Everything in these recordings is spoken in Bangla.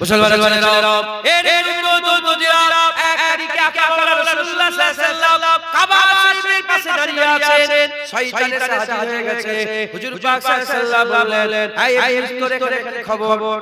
মুসলমানের এর এর উন্নত এক তারিখে আকাবার রাসূলুল্লাহ সাল্লাল্লাহু কাবা শরীফের পাশে দাঁড়িয়ে আছেন শয়তানের সাহায্য হয়ে গেছে হুজুর পাক সাল্লাল্লাহু বললেন এই এই তোরে এখানে খবর।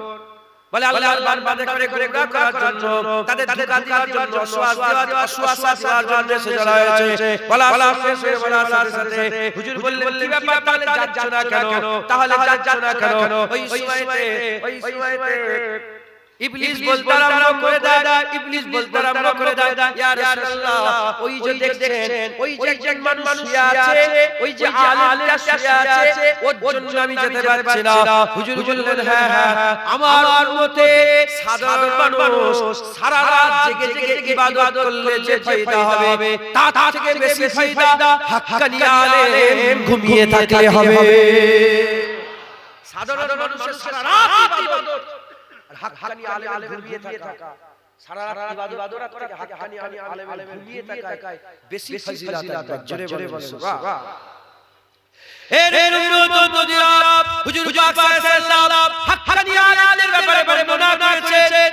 বলে আল্লাহর বান্দা করে করে করার জন্য তাদের ধোঁকা দেওয়ার জন্য অশ্বাস দেওয়ার অশ্বাস দেওয়ার জন্য এসে জড়া হয়েছে বলা বলা শেষ হয়ে সাথে সাথে হুজুর বললেন কি ব্যাপার তাহলে যাচ্ছ না কেন তাহলে যাচ্ছ না কেন ওই সময়তে ওই সময়তে ইবলিস বলতে আরম্ভ করে দেয়। ইবলিস বলতে আরম্ভ করে দেয়। ইয়া রাসূলুল্লাহ। ওই যে দেখছেন ওই যে একজন মানুষ শুয়ে আছে ওই যে আলেমটা শুয়ে আছে ওর জন্য আমি যেতে পারছি না। হুজুর বললেন হ্যাঁ হ্যাঁ আমার মতে সাধারণ মানুষ সারা রাত জেগে জেগে ইবাদত করলে যে ফায়দা হবে তা থেকে বেশি ফায়দা হাক্কানি আলেম ঘুমিয়ে থাকলে হবে। সাধারণ মানুষের সারা রাত ইবাদত হাক্কানি আলেম আলেমের ঘুমিয়ে থাকা সারা রাত ইবাদত করে হাক্কানি আলেম ঘুমিয়ে থাকায় বেশি ফজিলত জোরে জোরে বলে সুবহান এর এর উম্মত হুজুর পাক সাল্লাল্লাহু হাক্কানি আলেমের ব্যাপারে হাক্কানি আলেমের বর্ণনা করেছেন।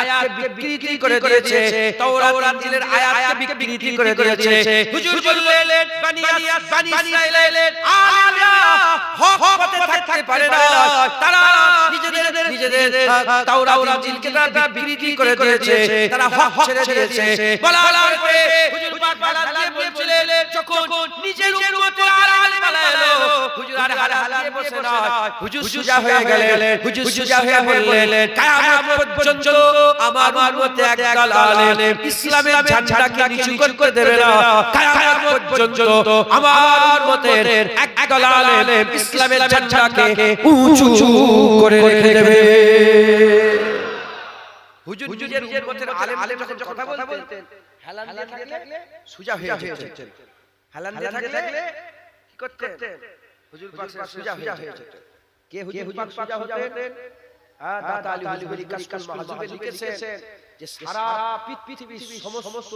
আয়াতকে বিকৃতি করে দিয়েছে তাওরাত ইনজিলের আয়াতকে বিকৃতি করে দিয়েছে। হুজুর বললেন বনি বনি ইসরাইলের আলেমরা হক পথে থাকতে পারে না। তারা নিজেদের নিজেদের তাওরাত ইনজিলকে তারা বিকৃতি করে দিয়েছে। তারা হক ছেড়ে দিয়েছে। বলার পরে হুজুর পাক বলা দিয়ে বলছিলেন যখন নিজের উম্মতের আলেম এলো হুজুর আর হার হালিয়ে বসে না। হুজুর সুজা হয়ে গেলেন হুজুর সুজা হয়ে বললেন কিয়ামত পর্যন্ত আমার উম্মতে একদল আলেম। ইসলামের ঝান্ডাকে নিচু করে দেবে না। কিয়ামত পর্যন্ত আমার উম্মতের একদল আলেম ইসলামের ঝান্ডাকে উঁচু করে রেখে দেবে। হুজুর নিজের উম্মতের আলেম আলেম যখন কথা বলতেন হেলান দিয়ে থাকলে সুজা হয়ে যেতেন। হেলান দিয়ে থাকলে কি করতেন? হুজুর পাক সুজা হয়ে যেতেন। কে হুজুর পাক সুজা হ্যাঁ দাদা আলী হুজুরি কাসকাস মাহজুবে লিখেছেন। যে সারা পৃথিবীর সমস্ত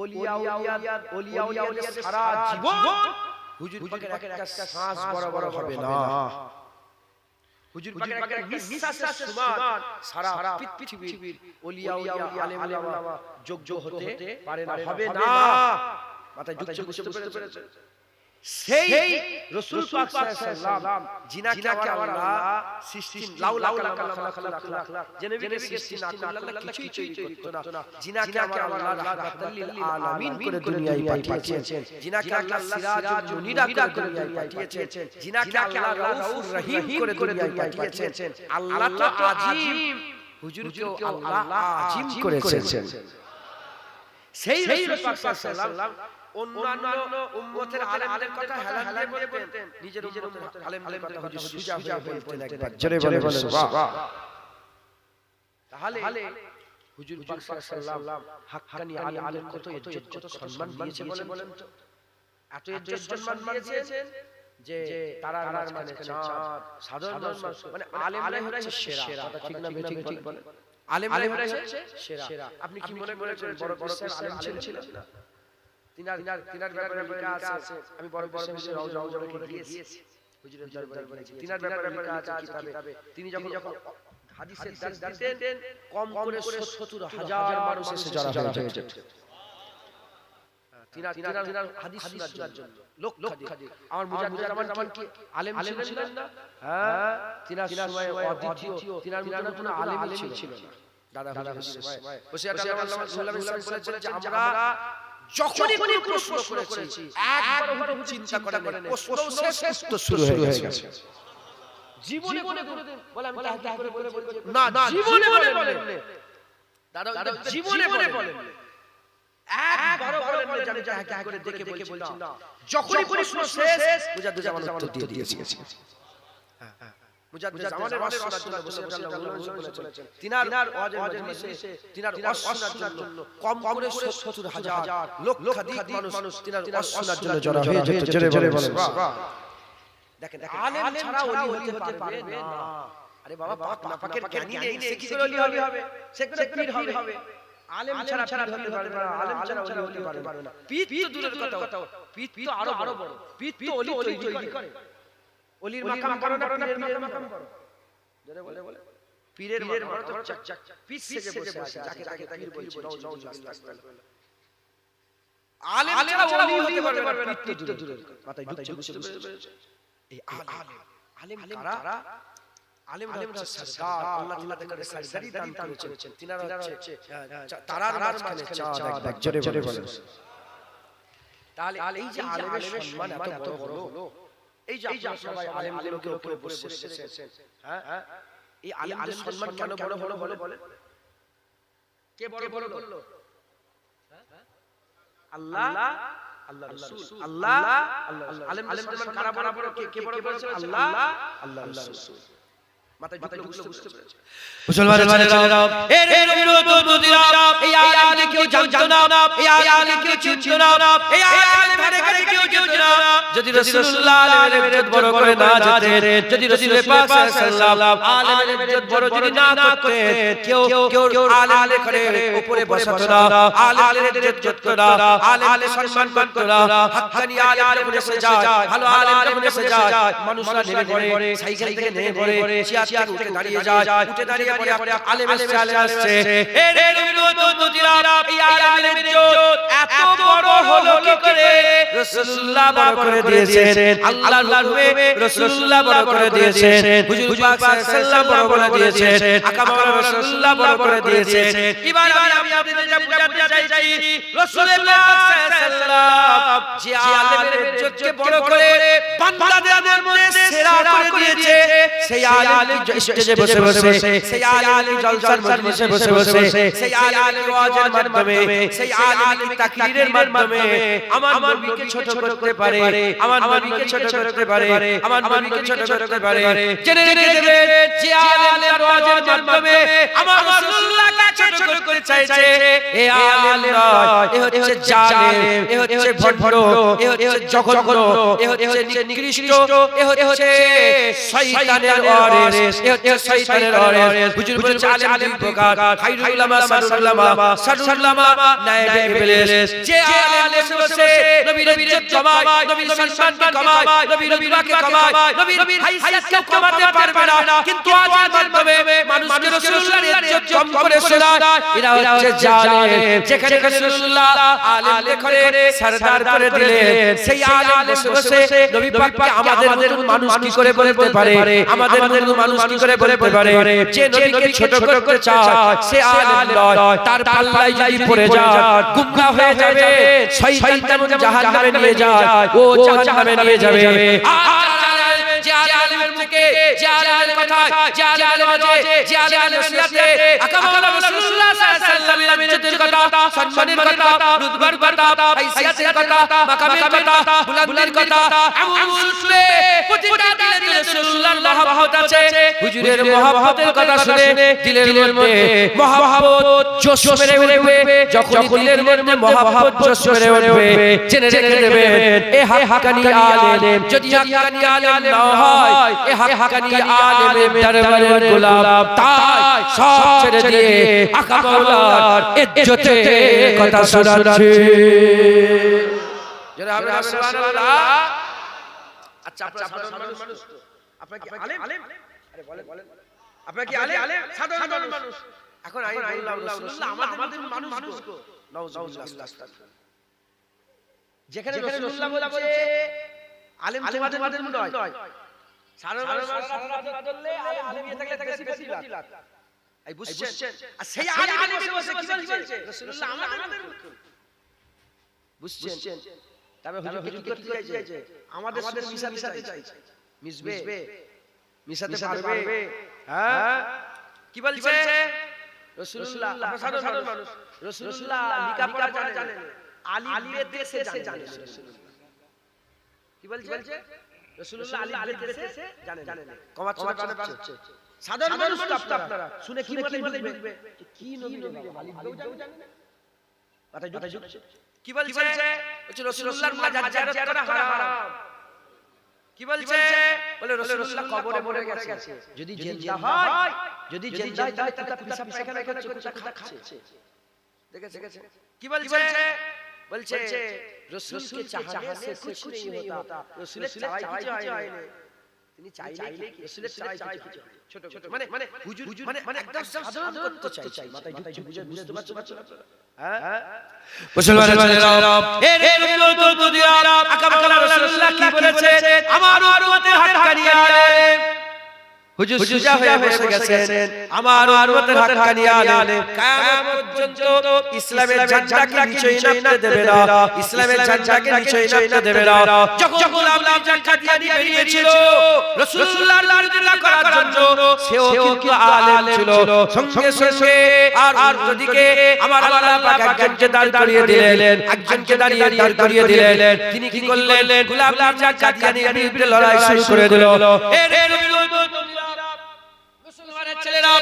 ওলিয়া ওলিয়া ওলিয়া ওলিয়া সারা জীবন হুজুর পাকের একটা শ্বাস বড় বড় হবে না। হুজুর পাকের একটা নিঃশ্বাসের সমান সারা পৃথিবীর ওলিয়া ওলিয়া আলেম আলেমা যোগ্য হতে পারে না হবে না। মাথায় যুক্ত বুঝতে পেরেছে সেই রাসূল পাক সাল্লাল্লাহু জিনাকে আল্লাহ সৃষ্টি লাউ লাউ লাউ লাউ লাউ যে নবীকে সৃষ্টি না করলে আল্লাহ কিছুই তৈরি করতে না জিনাকে আল্লাহ রাহমাতাল লিল আলামিন করে দুনিয়ায় পাঠিয়েছেন জিনাকে আল্লাহ সিরাজ মুনিরা করে দুনিয়ায় পাঠিয়েছেন জিনাকে আল্লাহ রাউফুর রহিম করে দুনিয়ায় পাঠিয়েছেন আল্লাহ তো আজিম হুজুরকে আল্লাহ আজিম করেছেন সেই রাসূল পাক সাল্লাল্লাহু অন্যান্য উম্মতের আলেমদের কথা হেলান দিয়ে বলতেন। নিজের উম্মতের আলেমদের কথা হুজুর সুজা হয়ে বলতেন একবার। জোরে বলে বলে সুবহান তাহলে হুজুর পাক সাল্লাল্লাহু হাক্কানি আলেমদের কত ইজ্জত কত সম্মান দিয়েছে বলেন তো? এত ইজ্জত সম্মান দিয়েছেন যে তারা তারার মানে চাঁদ সাধারণ মানুষ মানে আলেমরাই হচ্ছে সেরা। কথা ঠিক না ঠিক ঠিক বলে আলেমরাই হচ্ছে সেরা। আপনি কি মনে করেছেন বড় বড় আলেম ছিলেন? না তিনার তিনার ব্যাপারে লেখা আছে। আমি বড় বড় বিষয়ে রওজা রওজা গিয়েছি। হুজুরের দরবারে তিনার ব্যাপারে লেখা আছে কিতাবে তিনি যখন যখন হাদিসের দাস দিতেন কম করে 70 হাজার মানুষ এসে জড়ো হয়ে তিনার তিনার তিনার হাদিস শোনার জন্য। লোক লোক আমার মুজাহিদ রহমান কি আলেম ছিলেন না? হ্যাঁ? তিনার সময় অদ্বিতীয় তিনার মতো কোনো আলেম ছিল না। দাদা হুজুরের সময়। বসে আল্লাহ সাল্লাল্লাহু আলাইহি ওয়াসাল্লাম বলেছেন যে আমরা যখনই কোনো প্রশ্ন করেছি একবার চিন্তা করেন প্রশ্ন শেষ তো শুরু হয়ে গেছে। জীবনে বলে আমি তাহজ্জুদ করে করে না জীবনে বলেন দাদা জীবনে বলছি না যখনই প্রশ্ন শেষ বুঝা দুজা আমার উত্তর দিয়ে দিয়েছি। মুজাদ্দিদ জামানের ওয়াজ শোনার জন্য বসে করেছেন। তিনার ওয়াজের মজলিসে তিনার ওয়াজ শোনার জন্য কম করে 70 হাজার লক্ষাধিক মানুষ তিনার ওয়াজ শোনার জন্য জড়ো হয়ে যেত জোরে জোরে বলেন দেখেন আলেম ছাড়া ওলি হতে পারবে না। আরে বাবা পাক না পাকের জ্ঞানী নেই সে কি করে ওলি হবে? সে করে পীর হবে। আলেম ছাড়া ছাড়া হতে পারবে না আলেম ছাড়া ওলি হতে পারবে না। পীর তো দূরের কথা পীর তো আরও আরও বড়। পীর তো ওলি তৈরি করে অলির মাকাম করো না পীরের মাকাম করো জোরে বলে বলে পীরের মাকাম করো তো চাক পীর সেজে বসে আছে যাকে তাকে তাকে বলছি নাও নাও আলেম ছাড়া ওলি হতে পারবে না পীর তো দূরের মাথায় ঢুকছে এই আলেম আলেম কারা আলেম আলেম সরদার আল্লাহ তাআলা তাকে সরদারি দান করেছেন তিনারা হচ্ছে তারার মাঝখানে চাঁদ এক জোরে বলেন তাহলে এই যে আলেমের সম্মান এত বড় এই যে আপনারা সবাই আলেমগুলোকে উপরে বসে বসেছেন হ্যাঁ? এই আলেমদের সম্মান কেন বড় হলো বলে বলে কে বড় বড় বলল আল্লাহ আল্লাহ রাসূল। আল্লাহ আল্লাহ আলেমদের সম্মান কারা বড় বড় কে কে বড় বলেছে আল্লাহ আল্লাহ রাসূল। যদি রাসূলুল্লাহ আলেমের ইজ্জত বড় করে না যেতেন যদি রাসূল পাক সাল্লাল্লাহু আলেমের ইজ্জত বড় যদি না করতেন কেউ কেউ আলেমের ঘরে উপরে বসাতো না আলেমের ইজ্জত করতো না আলেমের সম্মান করতো না হাক্কানি আলেম যখন এসে যায় ভালো আলেম যখন এসে যায় মানুষরা নেমে পড়ে সাইকেল থেকে নেমে পড়ে চেয়ার থেকে উঠে দাঁড়িয়ে যায় উঠে দাঁড়িয়ে পড়ে পড়ে আলেম চালে আসছে। এ রে এই আলেমের ইজ্জত এত বড় হলো কি করে? রাসূলুল্লাহ বড় করে দিয়েছেন আল্লাহর হুকুমে রাসূলুল্লাহ বড় করে দিয়েছেন হুজুর পাক সাল্লাল্লাহু বড় করে দিয়েছেন আকা মাওলানা রাসূলুল্লাহ বড় করে দিয়েছেন। এবার আমি আপনাদের যা বুঝাতে চাইছি রাসূলুল্লাহ সাল্লাল্লাহু যে আলেমের ইজ্জতকে বড় করে বান্দাদের সেই আলেম স্টেজে বসে বসে সেই আলেম জলসার মজলিসে বসে বসে সেই আলেম ওয়াজের মাধ্যমে সেই আলেম তাকরীরের মাধ্যমে আমার নবীকে ছোট করতে পারে আমার নবীকে ছোট করতে পারে আমার নবীকে ছোট করতে পারে জেনে রেখে দেবেন যে আলেম ওয়াজের মাধ্যমে আমার রাসূলুল্লাহকে ছোট করতে চাইছে এ আলেম এ হচ্ছে জালেম এ হচ্ছে ভণ্ড এ হচ্ছে জঘন্য এ হচ্ছে নিকৃষ্ট এ হচ্ছে শয়তানের ওয়ারিস এ হচ্ছে শয়তানের ওয়ারিস হুজুর বলেছে আলেম দুই প্রকার খায়রুল উলামা সারুল উলামা সারুল উলামা নায়েবে ইবলিস যে আলেম বসে নবীর ইজ্জত কমায় নবীর সম্মান কমায় নবীর বিবাহকে কমায় নবীর হাইয়াতকে কমাতে পারবে না। কিন্তু আজের মাধ্যমে মানুষকে রাসূলুল্লাহর ইজ্জত কম করে শোনায় এরা হচ্ছে জালেম। যেখানে রাসূলুল্লাহ আলেম করে সরদার করে দিলেন সেই আলেম বসে বসে নবী পাককে আমাদের মানুষ কি করে বলতে পারে আমাদের মতো মানুষ কি করে বলতে পারে? যে নবীকে ছোট করতে চায় সে আলেম নয়। তার পাল্লায় যদি পড়ে যায় গুমরা হয়ে যাবে শয়তান জাহান্নামে নিয়ে যায় ও জাহান্নামে নিয়ে যাবে। আর যে আলেমের মুখে যে আলেমের কথা যে আলেমের ওয়াজে যে নসিহতে আকামাউলা রাসূলুল্লাহ সাল্লাল্লাহু আলাইহি ওয়াসাল্লামের কথা সম্মানের কথা রুতবার কথা হাইসিয়াতের কথা মাকামের কথা বুলন্দির কথা এমন শুনে প্রতিটা দিলে রাসূলুল্লাহর মহব্বত আছে। হুজুরের মহব্বতের কথা শুনে দিলের মধ্যে মহব্বত জোশ মেরে উঠবে। যখন দিলের মধ্যে মহব্বত জোশ মেরে উঠবে জেনে রেখে দেবেন এ হাক্কানি আলেম যদি হাক্কানি আলেম না হয় এ হাক্কানি আলেমের দরবারের গোলাম তাই সব ছেড়ে দিয়ে আকা মাওলার ইজ্জতে কথা শোনাচ্ছে। যারা আমরা সুবহানাল্লাহ। আচ্ছা আপনারা সাধারণ মানুষ তো। আপনারা কি আলেম? আরে বলেন বলেন। আপনারা কি আলেম? সাধারণ মানুষ। এখন আমি বললাম রাসূলুল্লাহ আমাদের মানুষ গো যেখানে রাসূলুল্লাহ আলেম তোমাদের নয়। বুঝছেন? তবে হুজুর কি করতে চাইছে? আমাদের সাথে মিশাতে চাইছে। মিশবে? মিশাতে পারবে? হ্যাঁ? কি বলছে? রাসূলুল্লাহ সাধারণ মানুষ। রাসূলুল্লাহ লেখাপড়া জানেন। আলিফ বে দেশে জানেন। রাসূলুল্লাহ কি বলছে? রাসূলুল্লাহ আলী দেখেছে জানেন। জানেন। কমাচ্ছে না বাড়ছে সাধারণ মানুষ আপনারা শুনে কি বলে ঢুকবে? কি নবী রে আলী কেউ জানে কথা ঢুকছে? কি বলছে? বলছে? রাসূলুল্লাহর মাজার জিয়ারত করা হারাম। কি বলছে? বলে রাসূলুল্লাহ কবরে মরে গেছে। যদি জিন্দা হয় যদি জিন্দা হয় তাহলে তার পিসাব পায়খানা করছে খাচ্ছে। দেখেছে? কি বলছে? বলছে রসুলকে চাহনে সে কুছ নেই হতা। রসুলের চাওয়াই কিছু হয় তিনি চাইলে কি রসুলের চাওয়াই কিছু হয় ছোট ছোট মানে মানে হুজুর মানে মানে একদম সাধারণ করতে চাই। চাই। বুঝে বুঝতে পারছ? আমার হাত হুজুর সুজা হয়ে বসে গেছেন। আমার উম্মতের হাত আলেম কিয়ামত পর্যন্ত ইসলামের ঝান্ডাকে নিচে নামতে দেবে না। ইসলামের ঝান্ডাকে নিচে নামতে দেবে না। যখন গোলাম জান কাদিয়ানি বেরিয়েছিল রাসূলুল্লাহর বিরোধিতা করার জন্য সেও কিন্তু আলেম ছিল। সঙ্গে সঙ্গে আর আর আমার আল্লাহ পাক একজনকে দাঁড় করিয়ে দিলেন একজনকে দাঁড়িয়ে দাঁড় করিয়ে দিলেন তিনি কি করলেন? গোলাম জান কাদিয়ানির বিরুদ্ধে লড়াই শুরু করে দিল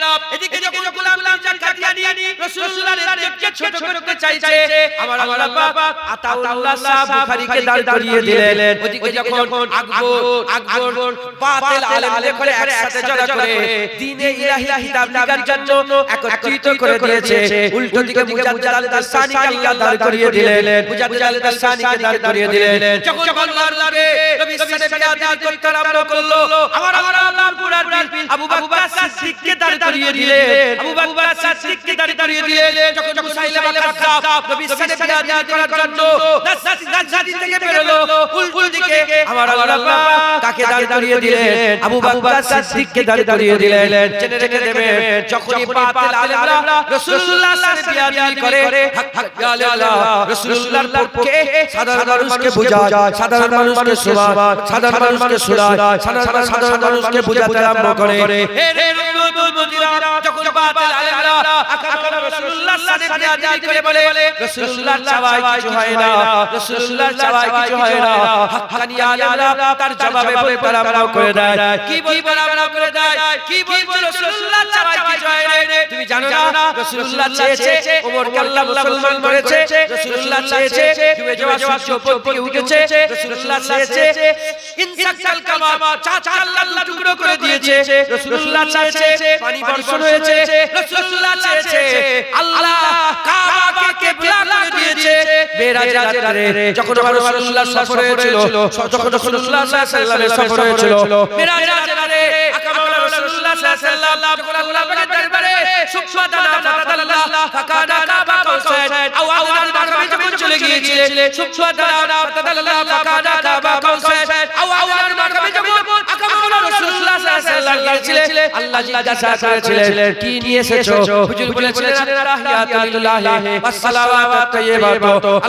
রে এদিকে যখন গোলাম জান কাদিয়ানি রাসূলুল্লাহর ইজ্জতকে ছোট করতে চাইছে আমার আল্লাহ পাক আতাউল্লাহ সাহ বুখারীকে দাঁড় করিয়ে দিলেন। ওদিকে যখন আকবর আকবর বাতিল আলেমদের করে একসাথে জড়া করে দ্বীনে ইলাহি কিতাব লিখার জন্য একত্রিত করে দিয়েছে। উল্টো দিকে মুজাদ্দাদ তাসানিকে আল্লাহ দাঁড় করিয়ে দিলেন। মুজাদ্দাদ তাসানিকে দাঁড় করিয়ে দিলেন। যখন আল্লাহর নবী সাল্লাল্লাহু আলাইহি করতে করল আমার আমার আল্লাহর পুরার আবু বকর সিদ্দিককে দাঁড় করিয়ে দিলেন আবু বকর সিদ্দিককে দাঁড় করিয়ে দিলেন যখন মুসাইলামা কাযযাব নবী সাল্লাল্লাহু আলাইহি করার জন্য নাসাদি থেকে বেরোলো উল্টো দিকে আমার আল্লাহ কাকে দাঁড় করিয়ে দিলেন আবু বকর সিদ্দিককে দাঁড় করিয়ে দিলেন জেনে রেখে দেবেন যখনই বাতিল আলেমরা রাসূলুল্লাহর সাথে করে হক হক আলেমরা রাসূলুল্লাহর পক্ষে সাধারণ মানুষকে বোঝায় সাধারণ মানুষকে শোনায় সাধারণ মানুষকে শোনায় সাধারণ সাধারণ মানুষকে বোঝাতে আরম্ভ করে। হে রে রসুলুল্লাহ যখন বাতিল আলেমরা আকারা রাসূলুল্লাহর সাথে বিয়াদবি করে বলে রাসূলুল্লাহর চাওয়ায় কিছু হয় না রাসূলুল্লাহর চাওয়ায় কিছু হয় না হাক্কানি আলেমরা তার জবাবে বলতে আরম্ভ করে দেয়। কি বলতে আরম্ভ করে দেয়? কি বলতে রাসূলুল্লাহ চাওয়ায় কিছু হয় না তুমি জানো না রাসূলুল্লাহ চেয়েছে ওমরকে আল্লাহ মুসলমান করেছে রাসূলুল্লাহ চেয়েছে ডুবে যাওয়া সূর্য উপর থেকে উঠেছে রাসূলুল্লাহ চেয়েছে ইনসাকাল কামা চাচা আল্লাহ টুকরো করে দিয়েছে রাসূলুল্লাহ চেয়েছে পানি বর্ষণ হয়েছে রাসূলুল্লাহ চেয়েছে আল্লাহ কাবাকে কিবলা করে দিয়েছে মেরাজের রাতে যখন রাসূলুল্লাহ সফর হয়েছিল যখন রাসূলুল্লাহ সাল্লাল্লাহু আলাইহি সফর হয়েছিল মেরাজের রাতে আকাবালা রাসূলুল্লাহ সাল্লাল্লাহু আলাইহি ওয়াসাল্লাম গোলাপের দরবারে সুবহানাল্লাহ ফাতাল্লাহ ফাকানা কাবা কাউসাইন আও আওয়াল মাকামে যখন চলে গিয়েছিলেন সুবহানাল্লাহ ফাতাল্লাহ ফাকানা কাবা কাউসাইন আও আওয়াল সাল্লাল্লাহু আল্লাহ জিজ্ঞাসা করেছিলেন কি নিয়ে এসেছ হুজুর বলেছিলেন তাহিয়াতুল্লাহ ওয়াস সালাওয়াত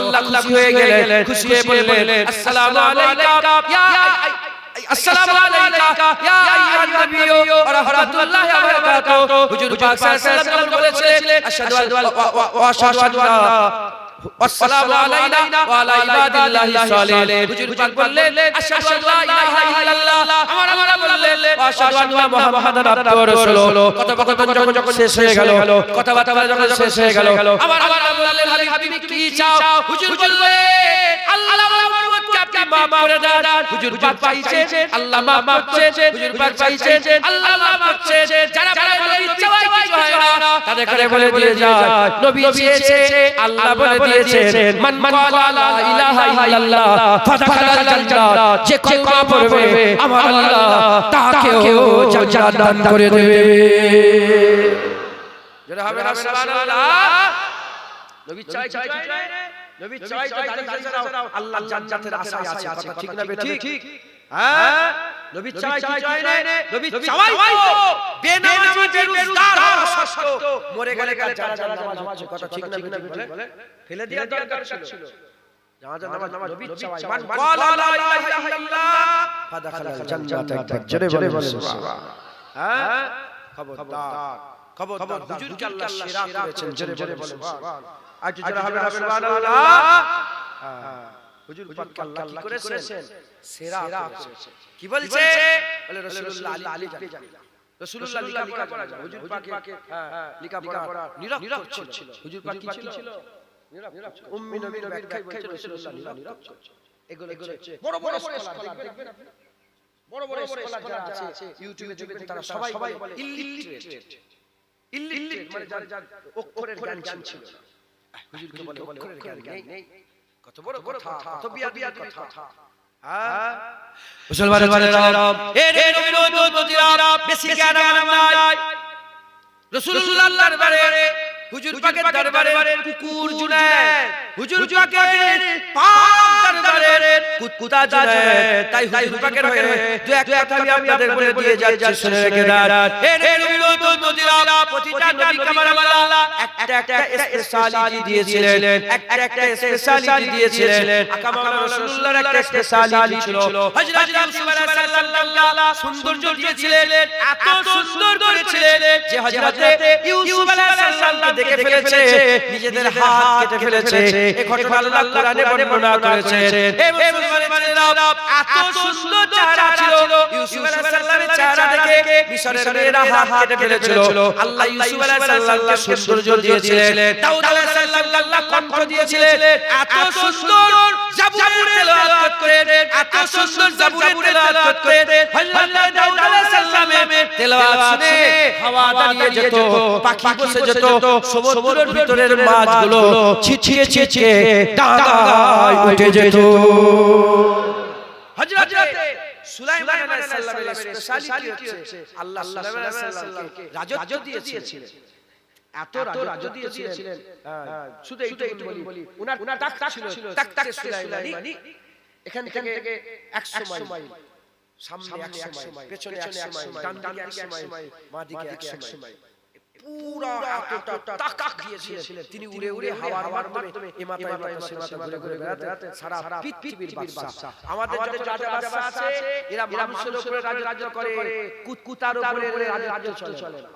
আল্লাহ খুশি হয়ে গেলেন খুশি হয়ে বললেন আসসালামু আলাইকা ইয়া আসসালামু আলাইকা ইয়া আইয়ুহান নবী ওয়া রাহমাতুল্লাহি ওয়া বারাকাতুহু হুজুর পাক সাল্লাল্লাহু আলাইহি ওয়া বলেছিলেন আশহাদু আল্লা ওয়া আশহাদু আন্না والسلام علينا وعلى عباد الله الصالحين হুজুর পাক বললেন আশহাদু আল্লা ইলাহা ইল্লাল্লাহ আমার আমার বললেন আশহাদু আন্না মুহাম্মাদান আবদুহু ওয়া রাসূলুহু কথোপকথন যখন যখন শেষ হয়ে গেল কথাবার্তা যখন শেষ হয়ে গেল আমার আমার বললেন আলী হাবিব কি চাও হুজুর বললেন আল্লাহ আমার উম্মতকে আপনি মাফ করে দেন হুজুর পাক চাইছে আল্লাহ মাফ করছে হুজুর পাক চাইছে আল্লাহ মাফ করছে যারা বলে নবী চাওয়াই কিছু হয় না তাদের করে বলে দিয়ে যায় নবী চেয়েছে আল্লাহ বলে দিয়েছেন মান মান লা ইলাহা ইল্লাল্লাহ ফাদাখালাল জান্নাত যে কলমা পড়বে আমার আল্লাহ তাকেও জান্নাত দান করে দেবে। যারা হবে না সুবহানাল্লাহ। নবী চাই চাই চাই নবী চাই তো দাঁড়িয়ে ছাড়াও আল্লাহ জান্নাতের আশায় আছে কথা ঠিক না বেটা ঠিক। হ্যাঁ? নবী চাই কি চাই না নবী চাওয়াই তো। বেনামাজি বেরোজগার হওয়া সত্ত্বেও মরে গেলে কার জানাজা নামাজ কথা ঠিক না বেটা বলে? ফেলে দেওয়া দরকার ছিল। বলে। হ্যাঁ? খবরদার। খবরদার। হুজুরকে আল্লাহ সেরা করেছেন জোরে জোরে বলে সুবহান আজ যারা হবে সুবহানাল্লাহ হুজুর পাক আল্লাহ কি করেছেন? সেরা করেছেন। কি বলছে? বলে রাসূলুল্লাহ আলী আলী জানি। রাসূলুল্লাহ লেখা হুজুর পাকে হ্যাঁ লেখা নিরক্ষর ছিল। হুজুর পাক কি ছিল। উম্মি নবী ব্যাখ্যায় বলছে রাসূলুল্লাহ নিরক্ষর এগুলো হচ্ছে বড় বড় স্কলার দেখবেন আপনি। বড় বড় স্কলার যারা আছে ইউটিউবে দেখবেন তারা সবাই ইলিটারেট ইলিটারেট মানে যার যার অক্ষরের জ্ঞান ছিল না হুজুরকে বলে অক্ষরের জ্ঞান নেই কত বড় কথা কত বিয়া বিয়া কথা হ্যাঁ মুসলমানের বেশি জ্ঞান নাই রাসূলুল্লাহর দরবারে হুজুর পাকের দরবারে কুকুর জুনায়েদ হুজুর পাকের পাক দরবারে কুত্তা জুনায়েদ তাই হুজুর পাকের হয়ে দু এক কথা আমি আপনাদের বলে দিয়ে যাচ্ছি শুনে রেখে দাঁড় এ রে নবীর দোতিরা প্রতিটা নবী কামার একটা একটা স্পেশালিটি দিয়েছিলেন। একটা একটা স্পেশালিটি দিয়েছিলেন। আকামাল রাসূলুল্লাহর একটা স্পেশালিটি ছিল। হযরত ইউসুফ আলাইহিস সালাম সৌন্দর্য দিয়েছিলেন। এত সুন্দর করেছিলেন যে হযরত ইউসুফ আলাইহিস সালামকে দেখে ফেলেছে নিজেদের হাত কেটে ফেলেছে এই ঘটনা আল্লাহ কোরআনে বর্ণনা করেছেন হে মুসলমানেরা এত সুন্দর চেহারা ছিল। ইউসুফ আলাইহিস চেহারা দেখে মিশরের মেয়েরা হাত কেটে ফেলেছিল। আল্লাহ ইউসুফ আলাইহিস সৌন্দর্য দিয়েছিলেন। দাউদ আলাইহিস আল্লাহ কণ্ঠ দিয়েছিলেন। এত সুন্দর জাবুরের তেলাওয়াত করে এত সুন্দর জাবুরের তেলাওয়াত করে হযরত দাউদ আলাইহিস সালামের তেলাওয়াত শুনে হাওয়া দাঁড়িয়ে যেত পাখি বসে যেত সমুদ্রের ভিতরের মাছগুলো ছিছিয়ে ছিছিয়ে ডাঙায় উঠে যেত। হযরত সুলাইমান আলাইহিস সালামের স্পেশালিটি হচ্ছে আল্লাহ সুলাইমান আলাইহিস সালামকে রাজত্ব দিয়েছিলেন। এত রাজত্ব দিয়েছিলেন। হ্যাঁ, শুধু এইটুকু বলি। উনার উনার তাক ছিল তাক তাক সুলাইমানি। এখান থেকে 100 মাইল সামনে 100 মাইল পেছনে 100 মাইল ডান দিকে 100 মাইল বাঁ দিকে 100 মাইল পুরো এতটা তাকাক দিয়েছিলেন। তিনি উড়ে উড়ে হাওয়ার মাধ্যমে এ মাথা এ মাথা সে মাথা ঘুরে ঘুরে বেড়াতে সারা পৃথিবীর বাদশা আমাদের যত রাজা বাদশা আছে এরা মানুষের উপরে রাজত্ব করে কুত্তার উপরে রাজত্ব চলে। না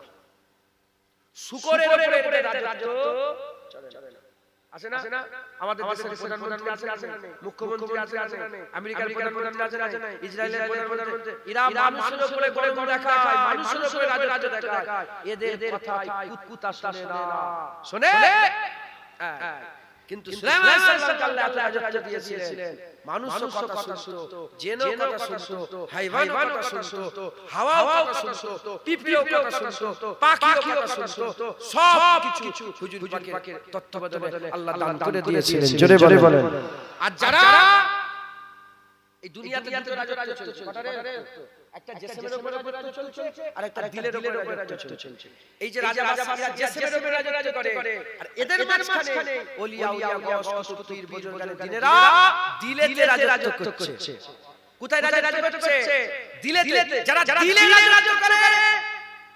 শুকরের উপরে আছে না? আমাদের দেশের প্রধানমন্ত্রী আছে আছে মুখ্যমন্ত্রী আছে আছে আমেরিকার প্রধানমন্ত্রী আছে আছে ইসরায়েলের প্রধানমন্ত্রী এরা মানুষের উপরে গর্ব দেখায় মানুষের উপরে রাজত্ব দেখায়। এদের কথা কুতকুতা শুনে না। শুনে হ্যাঁ। কিন্তু সুলাইমান আলাইহিস সালামকে আল্লাহ এত রাজত্ব দিয়েছিলেন। মানুষ কথা শুনতো জেনো কথা শুনতো হাইওয়ান কথা শুনতো হাওয়া কথা শুনতো পিপিও কথা শুনতো পাখিও কথা শুনতো সব কিছু হুজুর পাকের তত্ত্বাবধানে আল্লাহ দান করে দিয়েছিলেন জোরে বলেন। আর যারা এই দুনিয়াতে দুটো রাজত্ব চলছে কটা একটা জেসেমের উপর রাজত্ব চলছে আর একটা দিলের উপর রাজত্ব চলছে। এই যে রাজা রাজা জেসেমের উপর রাজত্ব করে আর এদের মাঝখানে ওলিয়া উলিয়া গস কুতুব বুজুর্গানে দিনেরা দিলেতে রাজত্ব করছে। কোথায় রাজা রাজত্ব করছে? দিলেতে। যারা দিলে রাজত্ব করে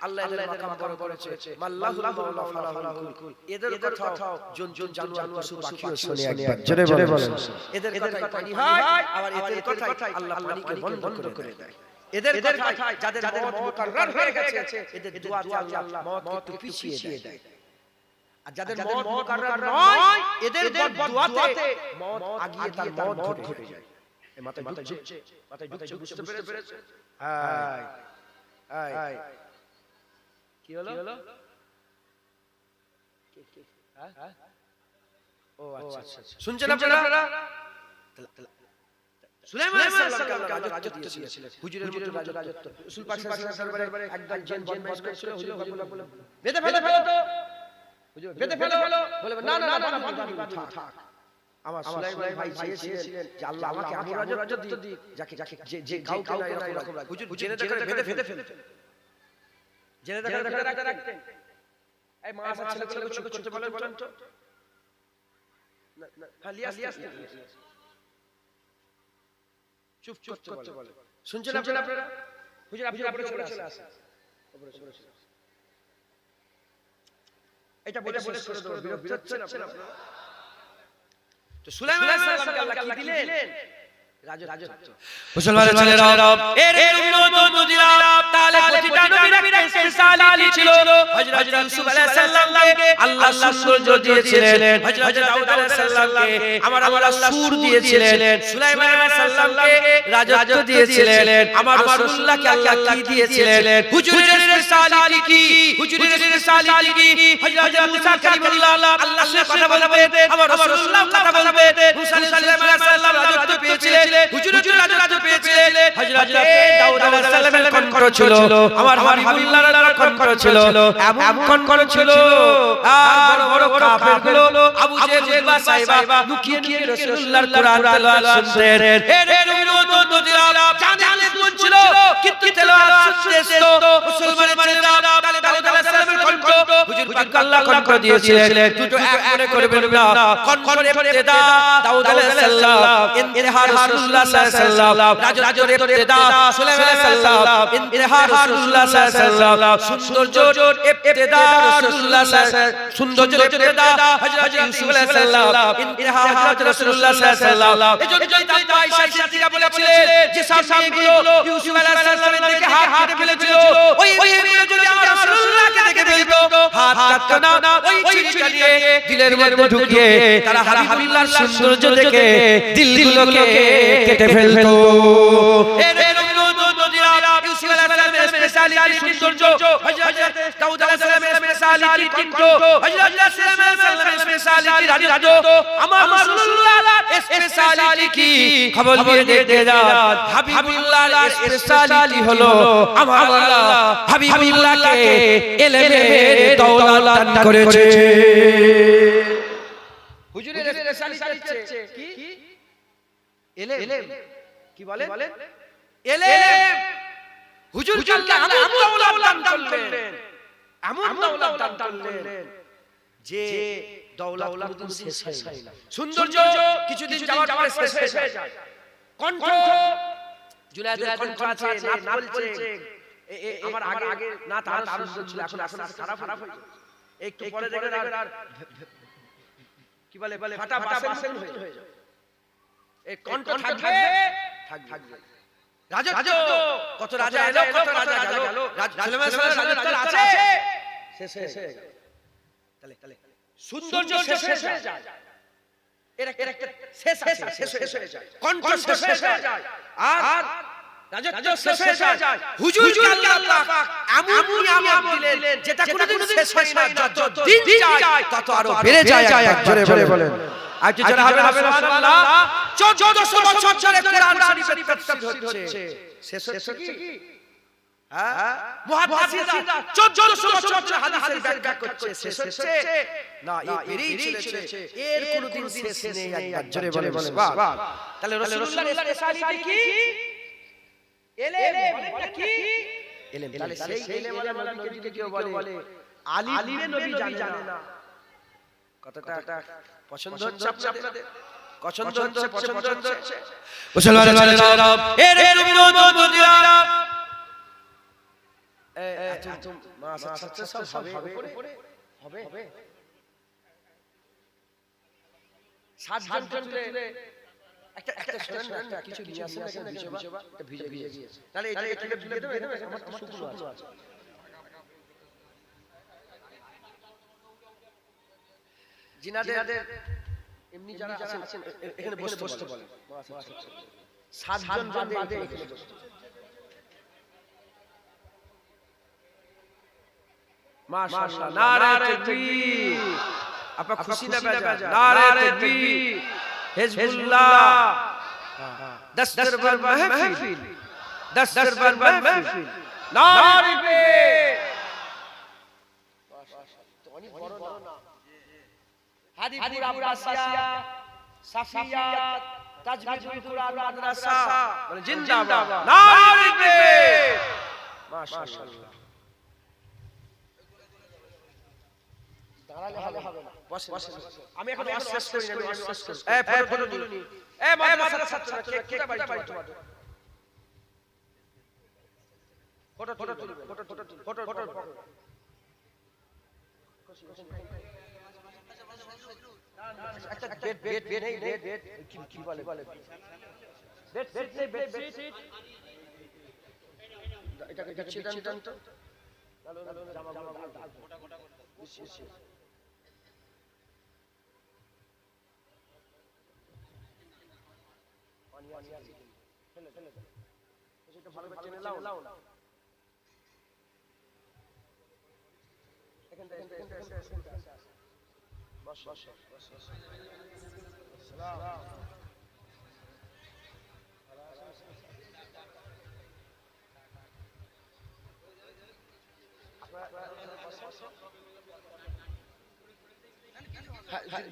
আল্লাহ এদের মাকাম বড় করেছে। মাল্লাহু মাওলা ফালাহুল কুল। এদের কথাও জন জন জানোয়ার পশু পাখিও শুনে একবার। জোরে বলে বলেন। এদের কথাই পানি হয় আবার এদের কথাই আল্লাহ পানিকে বন্ধ করে দেয়। এদের কথাই যাদের মত মুকাররার হয়ে গেছে এদের দোয়াতে আল্লাহ মত একটু পিছিয়ে দেয়। আর যাদের মত মুকাররার নয় এদের দোয়াতে মত আগিয়ে তার মত ঘটে। যায়। মাথায় ঢুকছে? মাথায় ঢুকছে বুঝতে পেরেছে? হাই হাই কি হলো? হ্যাঁ? ও আচ্ছা আচ্ছা শুনছেন আপনারা? সুলাইমান আলাইহিস সালামকে রাজত্ব দিয়েছিলেন। হুজুরের মতো রাজত্ব। রাসূল পাক সাল্লাল্লাহু আলাইহি ওয়াসাল্লাম একদল জিন বদমাশ করেছিল হুজুর বলে বেঁধে ফেলে। ফেলো। তো হুজুর বেঁধে ফেলো। বলে না না না না বাঁধো থাক। আমার সুলাইমান ভাই চেয়েছিলেন যে আল্লাহ আমাকে এমন রাজত্ব দিক যাকে যাকে যে যে কাউকে না এরকম হুজুর জেনে দেখে বেঁধে বেঁধে ফেলতেন জেনে রাখতেন এই মাছ আর ছেলেগুলোকে চুপ করতে বলেন তো। না না লিয়াস লিয়াস চুপ চুপ করতে বলে। শুনছেন আপনারা? হুজুর আপনি উপরে চলে চলে আসেন। এটা বলে বলে করে দেব বিরক্ত হচ্ছেন আপনারা? তো সুলাইমান আলাইহিস সালামকে আল্লাহ কি দিলেন? মুসলমানের ছেলেরা এর এর উন্নত নদীরা তাহলে প্রতিটা নবীর একটা স্পেশালিটি ছিল। হযরত ইউসুফ আলাইহিস সালামকে আল্লাহ সৌন্দর্য দিয়েছিলেন। হযরত দাউদ আলাইহিস সালামকে আমার আল্লাহ সুর দিয়েছিলেন। সুলাইমান আলাইহিস সালামকে রাজত্ব দিয়েছিলেন। আমার রাসূলুল্লাহকে আল্লাহ কি দিয়েছিলেন? হুজুরের রিসালাত কি হুজুরের রিসালাত কি হযরত মুসা কালিমুল্লাহ আল্লাহর সাথে কথা বলবেন আমার রাসূলুল্লাহ কথা বলবেন মুসা সাল্লাল্লাহু আলাইহি রাজত্ব পেয়েছিলেন হুজুর হুজুর রাজত্ব পেয়েছিলেন হযরত দাউদ আলাইহিস সালামের কণ্ঠ ছিল আমার হাবিবুল্লাহর কণ্ঠ ছিল এমন কণ্ঠ ছিল আর বড় বড় কাফেরগুলো আবু জেহেল বা সাইবা লুকিয়ে লুকিয়ে রাসূলুল্লাহর কোরআন তেলাওয়াত শুনতেন। এ রে নবীর তো জানে ছিল কিন্তু তেলাওয়াত শুনতে তো মুসলমানের ছেলেরা তাহলে দাউদ আলাইহিস সালামের কণ্ঠ হুজুর পাক আল্লাহ কণ্ঠ দিয়েছিলেন দুটো এক মনে করবেন না কণ্ঠের ইবতিদা দাউদ আলাইহিস সালাম ইনতিহা রাসূলুল্লাহ সাল্লাল্লাহু আলাইহি ওয়াসাল্লাম রাজুর ইবতিদা সুলাইমান আলাইহিস সালাম ইনতিহা রাসূলুল্লাহ সাল্লাল্লাহু আলাইহি ওয়াসাল্লাম সৌন্দর্য ইবতিদা রাসূলুল্লাহ সাল্লাল্লাহু সৌন্দর্য ইবতিদা হযরত ইউসুফ আলাইহিস সালাম ইনতিহা হযরত রাসূলুল্লাহ সাল্লাল্লাহু আলাইহি ওয়াসাল্লাম এজন্য তাই আয়েশা সিদ্দিকা বলেছিলেন যে সামনেগুলো ইউসুফ আলাইহিস সালামের দিকে হাত কেটে ফেলেছিল। ওই ওইগুলো যদি আমার রাসূলুল্লাহকে দেখে ফেলতো হাত কাটতো না ওই ছুরিটা দিয়ে দিলের মধ্যে ঢুকিয়ে তারা হাবিবুল্লাহর সৌন্দর্য দেখে দিলগুলোকে কেটে ফেলতো। এর এর ইউসুফ আলাইহিস সালামের সৌন্দর্য হযরত দাউদ আলাইহিস সালামের কণ্ঠ হযরত সুলাইমান সালামের রাজত্ব? আমার রাসূলুল্লাহর স্পেশালিটি কি? খবর দিয়ে দেখতে যান হাবিবুল্লাহর স্পেশালিটি হলো আমার আল্লাহ হাবিবুল্লাহকে ইলমের দৌলত দান করেছে। হুজুরের স্পেশালিটি কি? এলেম। কি বলেন? এলেম। হুজুর আল্লাহ এমন দৌলত দান করলেন। এমন দৌলত দান করলেন। যে দৌলত কোনদিন শেষ হয় না সৌন্দর্য কিছুদিন যাওয়ার পরে শেষ হয়ে যায়। কণ্ঠ জুনায়েদের কণ্ঠ আছে নাত বলছে। এ- এ- আমার আগে আগে না তার সুন্দর ছিল এখন এখন খারাপ খারাপ হয়ে। একটু পরে দেখবেন আর আর কি বলে বলে ফাটা বাসের হয়ে যায় এই কণ্ঠ থাকবে? থাকবে। রাজত্ব! কত রাজা এলো কত রাজা গেল। রাজত্ব আছে। শেষ হয়ে গেল তাহলে তাহলে সৌন্দর্য শেষ হয়ে যায়। এর একটা একটা শেষ আছে শেষ হয়ে যায়। কণ্ঠ শেষ হয়ে যায়। আর রাজত্ব শেষ হয়ে যায়। হুজুর আল্লাহ পাক এমন নিয়ামত দিলেন যেটা কোনোদিন শেষ হয় না যত দিন যায় তত আরও বেড়ে যায় বলেন। যে যারা হবে হবে সুবহানাল্লাহ 1400 বছর ধরে কোরআন শরীফের তাফসীর হচ্ছে। শেষ হচ্ছে কি? হ্যাঁ? মুহাদ্দিসিনরা 1400 বছর ধরে হাদিসের ব্যাখ্যা করছে। শেষ হচ্ছে? না এই বেরেই চলেছে। এর কোনোদিন শেষ নেই একবার জোরে বলে বলে বাহ তাহলে রাসূলুল্লাহর স্পেশালিটি কি? এলেম বলেন কি? এলেম তাহলে সেই এলেম ওয়ালা নবীকে কেউ বলে। আলিমে নবী জানে না। কথাটা পছন্দ হচ্ছে আপনাদের? পছন্দ হচ্ছে পছন্দ হচ্ছে? মুসলমানের ছেলেরা এর এর বিরোধ দিলাম এত মাস সব হবে উপরে হবে। হবে। সাতজন তুলে একটা একটা শোনেন না কিছু নিয়ে এটা ভিজে ভিজে গিয়েছে। তাহলে এটা এটা তুলে দেবে আমার তো শুকনো আছে। জিনাদের এমনি যারা আছেন এখানে বসতে বসতে বলেন। সাতজন বাদে এখানে বসতে মাশাআল্লাহ। নারে তাকবীর। আপনার খুশি না বেজা নারে তাকবীর। হিজবুল্লাহ। দস্তরবার মাহফিল। দস্তরবার মাহফিল। নারে তাকবীর অনেক বড় না হাদিপুর আব্বাসিয়া সাফিয়াত তাজবিদুল কুরআন মাদ্রাসা বলে জিন্দাবাদ। নারে তাকবীর মাশাআল্লাহ। দাঁড়ালে হবে না। বসেন আমি এখন শেষ করি না ওয়াজ শেষ করি এই ফটো ফটো তুলুনি। এই মাদ্রাসার ছাত্ররা কে কে বাড়ি তোমাদের ফটো ফটো তুলবে ফটো ফটো ফটো ফটো একটা বেড বেড বেড নেই বেড বেড কি কি বলে বলে বেড বেড নেই বেড বেড এটা এটা ছিটান টান তো ভালো করে টেনে লাও লাও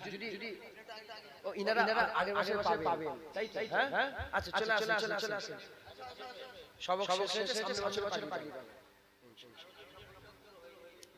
যদি যদি ও ইনারা আগের মাসে পাবেন তাই তাই হ্যাঁ আচ্ছা চলে আসুন। চলে আসুন সবক শেষ শেষে সামনের বছর বছর পাঠিয়ে দেবেন